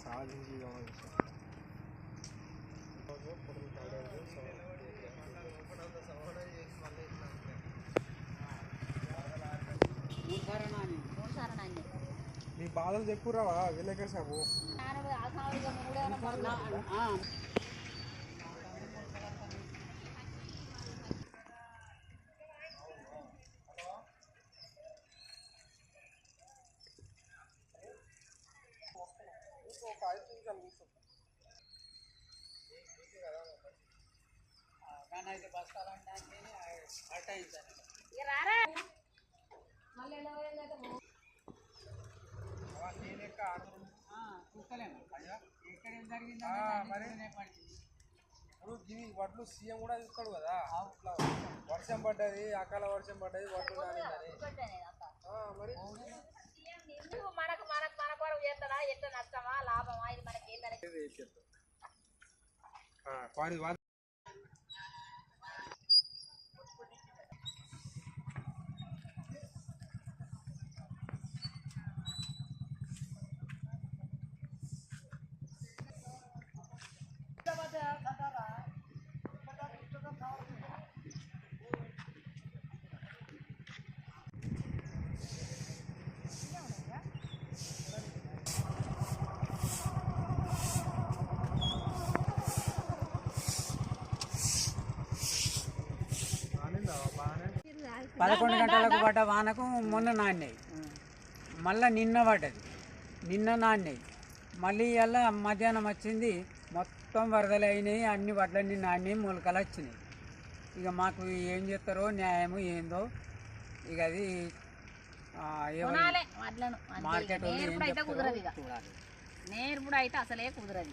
సాధించి మీ బాధలు చెప్పురావా? విలేకర్ సాబు. ఇప్పుడు వడ్లు సీఎం కూడా ఇస్తాడు కదా? వర్షం పడ్డది అకాల వర్షం పడ్డది వడ్లు మరి? Ah, quase lá. పదకొండు గంటలకు పడ్డ వానకు మొన్న నాణ్యాయి మళ్ళీ నిన్న పడ్డది. నిన్న నాణ్యాయి మళ్ళీ ఇలా మధ్యాహ్నం వచ్చింది మొత్తం వరదలు అయినాయి అన్ని వడ్లన్నీ నాణ్యాయి మొలకలు వచ్చినాయి. ఇక మాకు ఏం చేస్తారో న్యాయము ఏందో ఇక అది మార్కెట్ నేర్పుడు అయితే అసలే కుదరదు.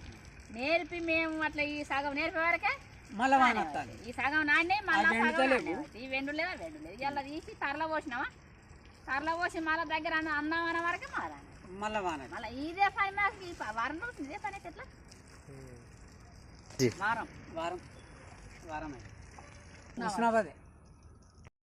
నేర్పి మేము అట్లా ఈ సగం నేర్పే వరకే మళ్ళీ వాన వస్తుంది. ఈ సగం నాణ్యం మళ్ళీ సగం అవుతాయి. ఈ వెండు లేదా వెండు లేదు. ఇలా తీసి తరల పోసినావా? తరల పోసి మళ్ళీ దగ్గర అన్న- వరకే మళ్ళీ వాన మళ్ళీ ఇదే పని ఈ ప- వారం రోజులు ఇదే పని ఎట్లా? వారం. వారం. వారం